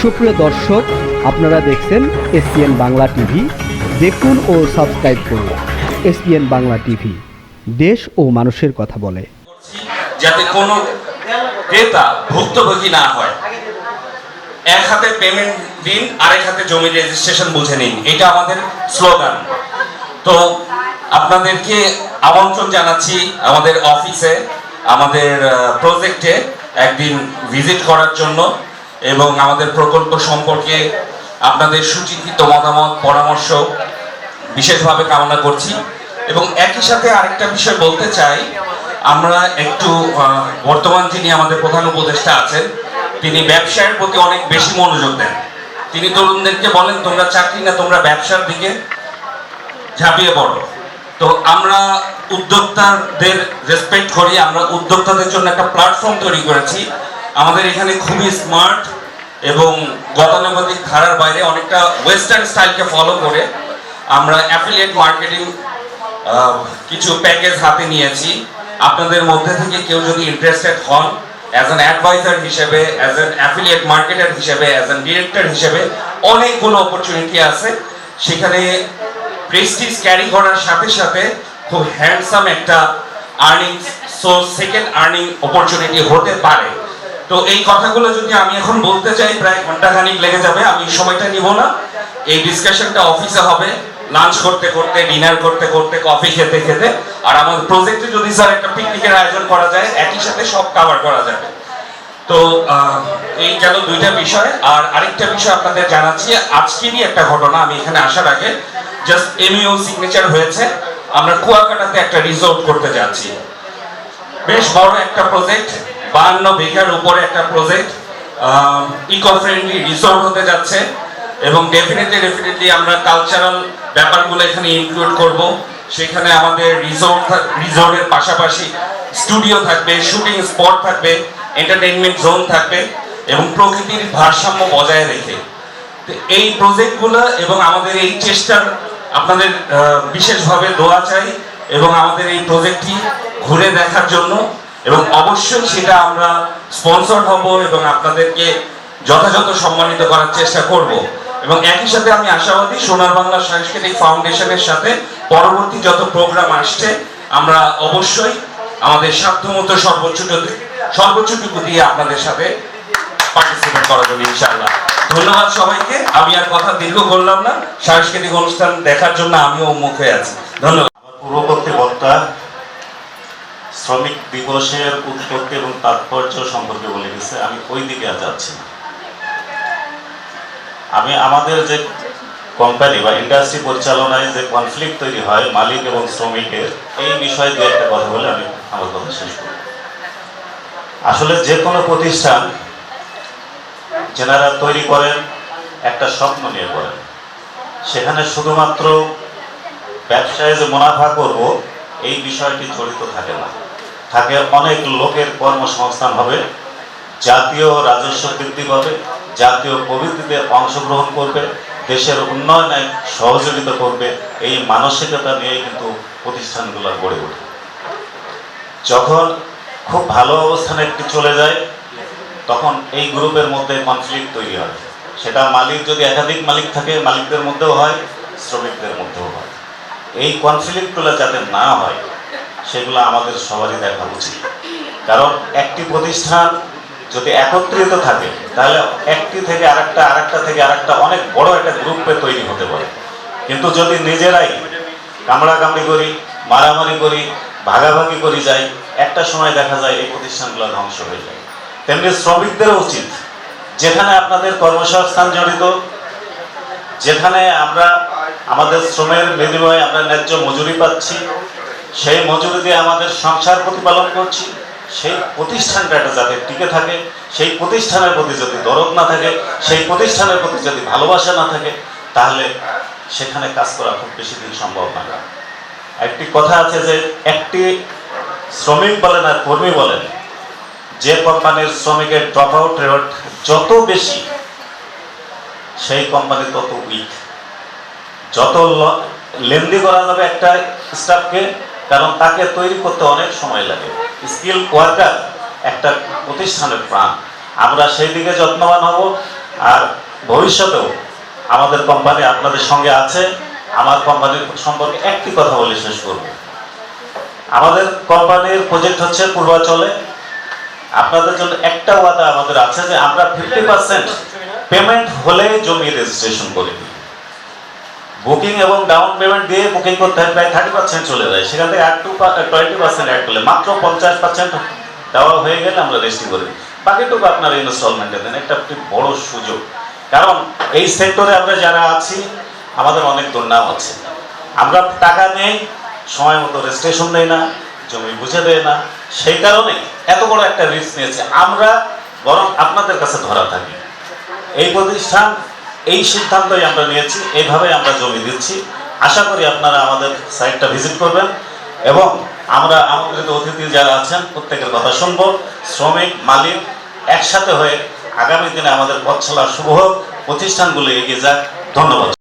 সুপ্রিয় দর্শক, আপনারা দেখছেন এসপিএন বাংলা টিভি। দেখুন ও সাবস্ক্রাইব করুন এসপিএন বাংলা টিভি। দেশ ও মানুষের কথা বলে। যাতে কোনো ক্রেতা ভুক্তভোগী না হয়। এক হাতে পেমেন্ট দিন, আরেক হাতে জমি রেজিস্ট্রেশন বুঝে নিন। এটা আমাদের স্লোগান তো আপনাদেরকে আমন্ত্রণ জানাচ্ছি আমাদের অফিসে আমাদের প্রজেক্টে একদিন ভিজিট করার জন্য। এবং আমাদের প্রকল্প সম্পর্কে আপনাদের সুচিন্তিত মতামত, পরামর্শ বিশেষভাবে কামনা করছি। এবং একই সাথে আরেকটা বিষয় বলতে চাই, আমরা একটু বর্তমান যিনি আমাদের প্রধান উপদেষ্টা আছেন, তিনি ব্যবসায়ের প্রতি অনেক বেশি মনোযোগ দেন। তিনি তরুণদেরকে বলেন, তোমরা চাকরি না, তোমরা ব্যবসার দিকে ঝাঁপিয়ে পড়ো। তো আমরা উদ্যোক্তাদের রেসপেক্ট করি, আমরা উদ্যোক্তাদের জন্য একটা প্ল্যাটফর্ম তৈরি করেছি। আমাদের এখানে খুবই স্মার্ট এবং গতানুগতিক ধারার বাইরে অনেকটা ওয়েস্টার্ন স্টাইলকে ফলো করে আমরা অ্যাফিলিয়েট মার্কেটিং কিছু প্যাকেজ হাতে নিয়েছি। আপনাদের মধ্যে থেকে কেউ যদি ইন্টারেস্টেড হন অ্যাজ অ্যান অ্যাডভাইজার হিসেবে অ্যাজ অ্যান অ্যাফিলিয়েট মার্কেটার হিসেবে অ্যাজ অ্যান ডিরেক্টর হিসেবে অনেকগুলো অপরচুনিটি আছে। সেখানে প্রেস্টিজ ক্যারি করার সাথে সাথে খুব হ্যান্ডসাম একটা earning source second earning opportunity হতে পারে। তো এই কথাগুলো যদি আমি এখন বলতে চাই, প্রায় ঘন্টাখানিক লেগে যাবে, আমি সময়টা নিব না। এই ডিসকাশনটা অফিসে হবে লাঞ্চ করতে করতে ডিনার করতে করতে কফি খেতে খেতে। আর আমাদের প্রজেক্টে যদি স্যার একটা পিকনিকের আয়োজন করা যায়, একই সাথে সব কভার করা যাবে। তো এই গেল দুইটা বিষয়। আর আরেকটা বিষয় আপনাদের জানাচ্ছি আজকেরই একটা ঘটনা আমি এখানে আসার আগে জাস্ট এমইও সিগনেচার হয়েছে। আমরা কুয়াকাটাতে একটা রিসোর্ট করতে যাচ্ছি। বেশ বড় একটা প্রজেক্ট বাহান্ন বিঘার উপরে একটা প্রজেক্ট ইকো ফ্রেন্ডলি রিসোর্ট হতে যাচ্ছে এবং ডেফিনেটলি ডেফিনেটলি আমরা কালচারাল ব্যাপারগুলো এখানে ইনক্লুড করব। সেখানে আমাদের রিসোর্ট রিসোর্টের পাশাপাশি স্টুডিও থাকবে শুটিং স্পট থাকবে এন্টারটেইনমেন্ট জোন থাকবে এবং প্রকৃতির ভারসাম্য বজায় রেখে। এই প্রজেক্টগুলো এবং আমাদের এই চেষ্টার আপনাদের বিশেষভাবে দোয়া চাই এবং আমাদের এই প্রজেক্টটি ঘুরে দেখার জন্য এবং অবশ্যই সেটা আমরা স্পন্সর হব এবং আপনাদেরকে যথাযথ সম্মানিত করার চেষ্টা করব। এবং একই সাথে আমি আশাবাদী সোনার বাংলা সাংস্কৃতিক ফাউন্ডেশনের সাথে পরবর্তী যত প্রোগ্রাম আসছে, আমরা অবশ্যই আমাদের সাধ্যমতো সর্বোচ্চটুকু সর্বোচ্চটুকু দিয়ে আপনাদের সাথে পার্টিসিপেট করার জন্য ইনশাআল্লাহ। ধন্যবাদ সবাইকে। আমি আর কথা দীর্ঘ করলাম না। সাংস্কৃতিক অনুষ্ঠান দেখার জন্য আমিও উন্মুখ হয়ে আছি। ধন্যবাদ। পূর্ববর্তী বক্তা শ্রমিক দিবসের উৎপত্তি এবং তাৎপর্য সম্পর্কে বলে গেছে আমি ওই দিকে আর যাচ্ছি আমি আমাদের যে কোম্পানি বা ইন্ডাস্ট্রি পরিচালনায় যে কনফ্লিক্ট তৈরি হয় মালিক এবং শ্রমিকের, এই বিষয়ে দু একটা কথা বলে আমি আমার কথা শেষ করব আসলে যে কোনো প্রতিষ্ঠান যেনারা তৈরি করেন, একটা স্বপ্ন নিয়ে করেন। সেখানে শুধুমাত্র ব্যবসায় যে মুনাফা করব, এই বিষয়টি জড়িত থাকে না। থাকে অনেক লোকের কর্মসংস্থান হবে, জাতীয় রাজস্ব বৃদ্ধি পাবে, জাতীয় প্রবৃত্তিতে অংশগ্রহণ করবে, দেশের উন্নয়নে সহযোগিতা করবে, এই মানসিকতা নিয়ে কিন্তু প্রতিষ্ঠানগুলো গড়ে ওঠে। যখন খুব ভালো অবস্থানে একটি চলে যায়, তখন এই গ্রুপের মধ্যে কনফ্লিক্ট তৈরি হয়। সেটা মালিক যদি একাধিক মালিক থাকে, মালিকদের মধ্যেও হয়, শ্রমিকদের মধ্যেও হয়। এই কনফ্লিক্টগুলো যাতে না হয় সেগুলো আমাদের সবারই দেখা উচিত। কারণ একটি প্রতিষ্ঠান যদি একত্রিত থাকে, তাহলে একটি থেকে আরেকটা আরেকটা থেকে আরেকটা অনেক বড় একটা গ্রুপে তৈরি হতে পারে। কিন্তু যদি নিজেরাই কামড়াকামড়ি করি, মারামারি করি, ভাগাভাগি করি যাই, একটা সময় দেখা যায় এই প্রতিষ্ঠানগুলো ধ্বংস হয়ে যায়। তেমনি শ্রমিকদেরও উচিত। যেখানে আপনাদের কর্মসংস্থান জড়িত, যেখানে আমরা আমাদের শ্রমের বিনিময়ে আমরা ন্যায্য মজুরি পাচ্ছি সেই মজুরি দিয়ে আমাদের সংসার প্রতিপালন করছি, সেই প্রতিষ্ঠানটা একটা যাতে টিকে থাকে, সেই প্রতিষ্ঠানের প্রতি যদি দরদ না থাকে, সেই প্রতিষ্ঠানের প্রতি যদি ভালোবাসা না থাকে, তাহলে সেখানে কাজ করা খুব বেশি দিন সম্ভব না। একটি কথা আছে যে, একটি শ্রমিক বলেন আর কর্মী বলেন, যে কোম্পানির শ্রমিকের ড্রপ আউট রেট যত বেশি, সেই কোম্পানি তত উইক যত লেন্দি করা যাবে একটা স্টাফকে কারণ তাকে তৈরি করতে অনেক সময় লাগে। স্কিল ওয়ার্কার একটা প্রতিষ্ঠানের প্রাণ। আমরা সেই দিকে যত্নবান হব আর ভবিষ্যতেও আমাদের কোম্পানি আপনাদের সঙ্গে আছে। আমার কোম্পানির সম্পর্কে একটি কথা বলে শেষ করব। আমাদের কোম্পানির প্রজেক্ট হচ্ছে পূর্বাচলে। আপনাদের জন্য একটা ওয়াদা আমাদের আছে যে আমরা ফিফটি পার্সেন্ট পেমেন্ট হলে জমি রেজিস্ট্রেশন করে দিই। বুকিং এবং ডাউন পেমেন্ট দিয়ে বুকিং করতে হয়, প্রায় থার্টি পার্সেন্ট চলে যায়। সেখান থেকে আর টু টোয়েন্টি পার্সেন্ট অ্যাড করলে। মাত্র পঞ্চাশ পার্সেন্ট দেওয়া হয়ে গেলে আমরা রেজিস্ট্রি করে দিই। বাকিটুকু আপনার ইনস্টলমেন্টে দেন। একটা একটি বড় সুযোগ। কারণ এই সেক্টরে আমরা যারা আছি, আমাদের অনেক দুর্নাম আছে। আমরা টাকা নেই, সময় মতো রেজিস্ট্রেশন দেয় না, জমি বুঝে দেয় না। সেই কারণে এত বড় একটা রিস্ক নিয়েছে। আমরা বরং আপনাদের কাছে ধরা থাকি। এই প্রতিষ্ঠান এই সিদ্ধান্তই আমরা নিয়েছি এইভাবে আমরা জমি দিচ্ছি। আশা করি আপনারা আমাদের সাইটটা ভিজিট করবেন এবং আমরা আমন্ত্রিত অতিথি যারা আছেন, প্রত্যেকের কথা শুনব। শ্রমিক, মালিক একসাথে হয়ে আগামী দিনে আমাদের পথ শুভ প্রতিষ্ঠানগুলো এগিয়ে যাক। ধন্যবাদ।